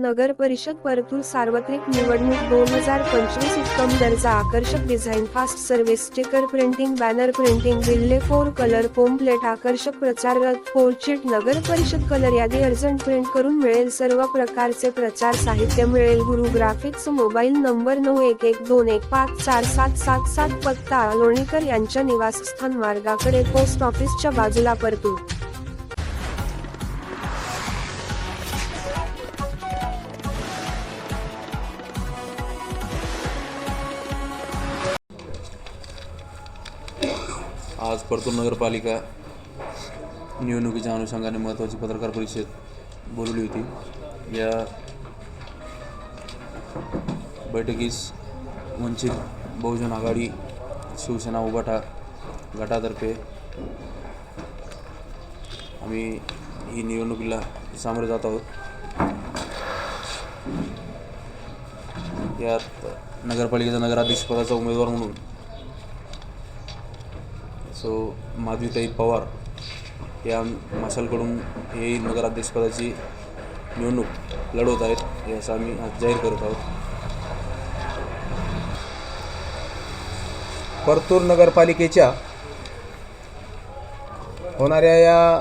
नगर परिषद परतूर सार्वत्रिक निवडणूक दोन हजार पंचवीस उत्तम दर्जा आकर्षक design fast service sticker printing banner printing विल्ले four colour pamphlet आकर्षक प्रचार रथ फोरचिट नगर परिषद कलर यादी अर्जंट प्रिंट करून मिळेल. सर्व प्रकारचे प्रचार साहित्य मिळेल. गुरु ग्राफिक्स मोबाईल नंबर नऊ एक एक दोन एक पाच चार सात सात सात पत्ता लोणीकर यांच्या निवासस्थान मार्गाकडे पोस्ट ऑफिसच्या बाजूला परतूर. आज परतूर नगरपालिका निवडणुकीच्या अनुषंगाने महत्त्वाची पत्रकार परिषद बोलवली होती. या बैठकीस वंचित बहुजन आघाडी शिवसेना उभाटा गटातर्फे आम्ही ही निवडणुकीला सामोरे जात आहोत. यात नगरपालिकेचा नगराध्यक्षपदाचा उमेदवार म्हणून सो माधवीताई पवार या मशालकडून हे नगराध्यक्षपदाची निवडणूक लढवत आहेत याचा आम्ही आज जाहीर करत आहोत. परतूर नगरपालिकेच्या होणाऱ्या या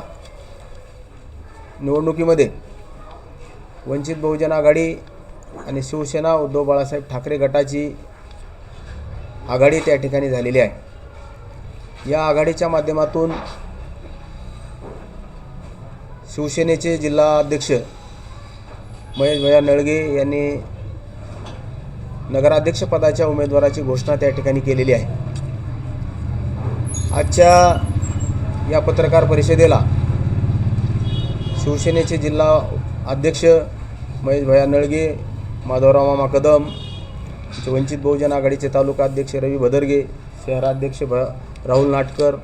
निवडणुकीमध्ये वंचित बहुजन आघाडी आणि शिवसेना उद्धव बाळासाहेब ठाकरे गटाची आघाडी त्या ठिकाणी झालेली आहे. या आघाडीच्या माध्यमातून शिवसेनेचे जिल्हा अध्यक्ष महेश भैया नळगे यांनी नगराध्यक्षपदाच्या उमेदवाराची घोषणा त्या ठिकाणी केलेली आहे. आजच्या या पत्रकार परिषदेला शिवसेनेचे जिल्हा अध्यक्ष महेश भैया नळगे माधवराव मामा कदम वंचित बहुजन आघाडीचे तालुका अध्यक्ष रवी भदरगे शहराध्यक्ष भ राहुल नाटकर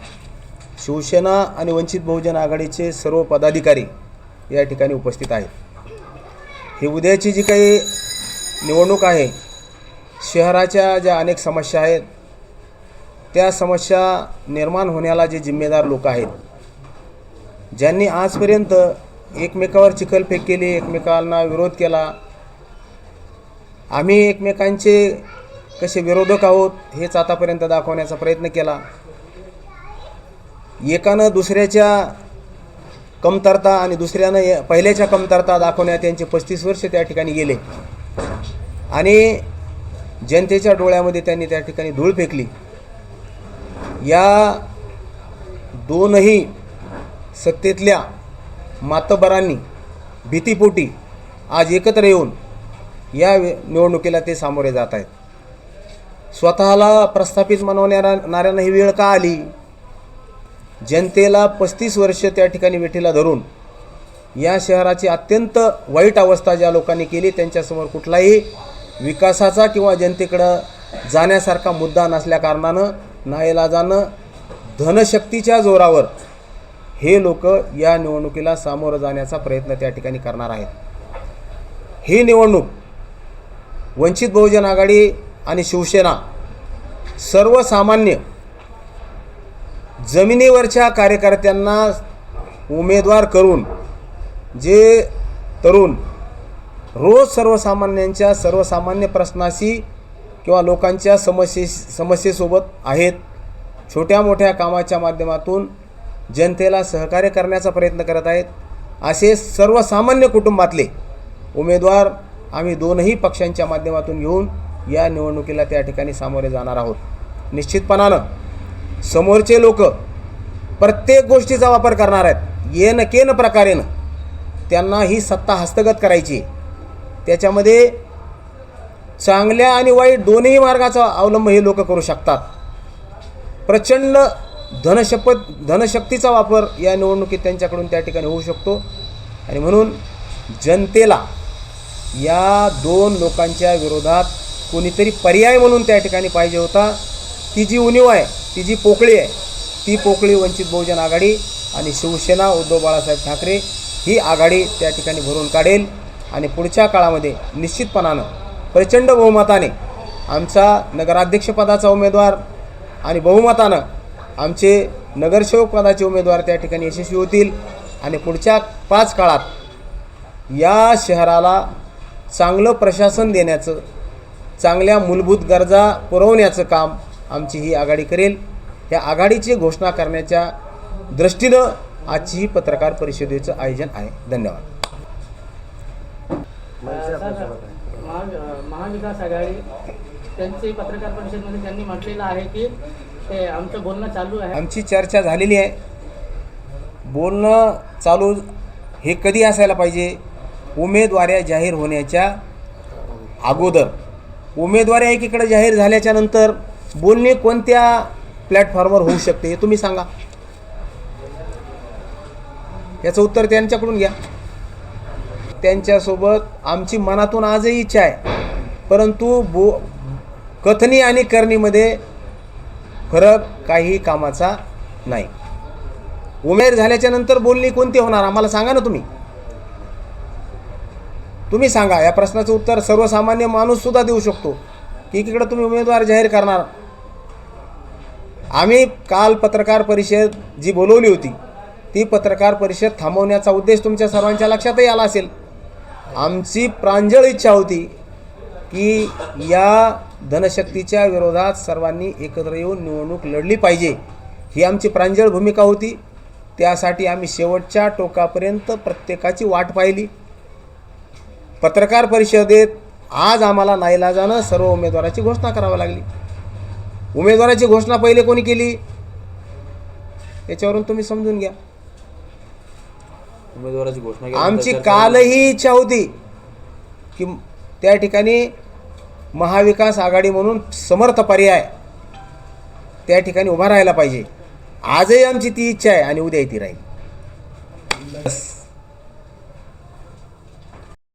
शिवसेना आणि वंचित बहुजन आघाडीचे सर्व पदाधिकारी या ठिकाणी उपस्थित आहेत. ही उद्याची जी काही निवडणूक आहे शहराच्या ज्या अनेक समस्या आहेत त्या समस्या निर्माण होण्याला जे जिम्मेदार लोक आहेत ज्यांनी आजपर्यंत एकमेकावर चिखलफेक केली एकमेकांना विरोध केला आम्ही एकमेकांचे कसे विरोधक आहोत हेच आतापर्यंत दाखवण्याचा प्रयत्न केला. एकानं दुसऱ्याच्या कमतरता आणि दुसऱ्यानं पहिल्याच्या कमतरता दाखवण्यात त्यांचे पस्तीस वर्ष त्या ठिकाणी गेले. आणि जनतेच्या डोळ्यामध्ये त्यांनी त्या ठिकाणी धूळ फेकली. या दोनही सत्तेतल्या मातबरांनी भीतीपोटी आज एकत्र येऊन या निवडणुकीला ते सामोरे जात आहेत. स्वतःला प्रस्थापित मनवणाऱ्या नाऱ्यांना ही वेळ का आली? जनतेला पस्तीस वर्ष त्या ठिकाणी वेठीला धरून या शहराची अत्यंत वाईट अवस्था ज्या लोकांनी केली त्यांच्यासमोर कुठलाही विकासाचा किंवा जनतेकडं जाण्यासारखा मुद्दा नसल्याकारणानं नाईलाजानं धनशक्तीच्या जोरावर हे लोक या निवडणुकीला सामोरं जाण्याचा प्रयत्न त्या ठिकाणी करणार आहेत. ही निवडणूक वंचित बहुजन आघाडी आणि शिवसेना सर्वसामान्य जमिनीवरच्या कार्यकर्त्यांना उमेदवार करून जे तरुण रोज सर्वसामान्यांच्या सर्वसामान्य प्रश्नाशी किंवा लोकांच्या समस्ये समस्येसोबत आहेत छोट्या मोठ्या कामाच्या माध्यमातून जनतेला सहकार्य करण्याचा प्रयत्न करत आहेत असे सर्वसामान्य कुटुंबातले उमेदवार आम्ही दोनही पक्षांच्या माध्यमातून घेऊन या निवडणुकीला त्या ठिकाणी सामोरे जाणार आहोत. निश्चितपणानं समोरचे लोक प्रत्येक गोष्टीचा वापर करणार आहेत. येन केन प्रकारेनं त्यांना ही सत्ता हस्तगत करायची. त्याच्यामध्ये चांगल्या आणि वाईट दोन्ही मार्गाचा अवलंब हे लोक करू शकतात. प्रचंड धनशपथ धनशक्तीचा वापर या निवडणुकीत त्यांच्याकडून त्या ठिकाणी होऊ शकतो. आणि म्हणून जनतेला या दोन लोकांच्या विरोधात कोणीतरी पर्याय म्हणून त्या ठिकाणी पाहिजे होता. ती जी उणीव आहे ती जी पोकळी आहे ती पोकळी वंचित बहुजन आघाडी आणि शिवसेना उद्धव बाळासाहेब ठाकरे ही आघाडी त्या ठिकाणी भरून काढेल. आणि पुढच्या काळामध्ये निश्चितपणानं प्रचंड बहुमताने आमचा नगराध्यक्षपदाचा उमेदवार आणि बहुमतानं आमचे नगरसेवक पदाचे उमेदवार त्या ठिकाणी यशस्वी होतील. आणि पुढच्या पाच काळात या शहराला चांगलं प्रशासन देण्याचं चांगल्या मूलभूत गरजा पुरवण्याचं काम आमची ही आघाडी करेल. या आघाडीची घोषणा करण्याच्या दृष्टीनं आजची ही पत्रकार परिषदेचं आयोजन आहे. धन्यवाद. महाविकास आघाडी त्यांची पत्रकार परिषदेमध्ये त्यांनी म्हटलेलं आहे की ते आमचं बोलणं चालू आहे. आमची चर्चा झालेली आहे. बोलणं चालू हे कधी असायला पाहिजे? उमेदवाऱ्या जाहीर होण्याच्या अगोदर. उमेदवारी एकीकडे जाहीर झाल्याच्यानंतर बोलणे कोणत्या प्लॅटफॉर्मवर होऊ शकते हे तुम्ही सांगा. याचं उत्तर त्यांच्याकडून घ्या. त्यांच्यासोबत आमची मनातून आजही इच्छा आहे. परंतु बो कथनी आणि करणीमध्ये फरक काही कामाचा नाही. उमेर झाल्याच्यानंतर बोलणी कोणती होणार? आम्हाला सांगा ना तुम्ही. तुम्ही सांगा. या प्रश्नाचं उत्तर सर्वसामान्य माणूस सुद्धा देऊ शकतो. की एकीकडे तुम्ही उमेदवार जाहीर करणार. आम्ही काल पत्रकार परिषद जी बोलवली होती ती पत्रकार परिषद थांबवण्याचा उद्देश तुमच्या सर्वांच्या लक्षातही आला असेल. आमची प्रांजळ इच्छा होती की या धनशक्तीच्या विरोधात सर्वांनी एकत्र येऊन निवडणूक लढली पाहिजे ही आमची प्रांजळ भूमिका होती. त्यासाठी आम्ही शेवटच्या टोकापर्यंत प्रत्येकाची वाट पाहिली. पत्रकार परिषदेत आज आम्हाला नाईलाजानं सर्व उमेदवाराची घोषणा करावी लागली. उमेदवाराची घोषणा पहिले कोणी केली? याच्यावरून तुम्ही समजून घ्या. उमेदवाराची घोषणा आमची कालही इच्छा होती की त्या ठिकाणी महाविकास आघाडी म्हणून समर्थ पर्याय त्या ठिकाणी उभा राहायला पाहिजे. आजही आमची ती इच्छा आहे आणि उद्याही ती राहील.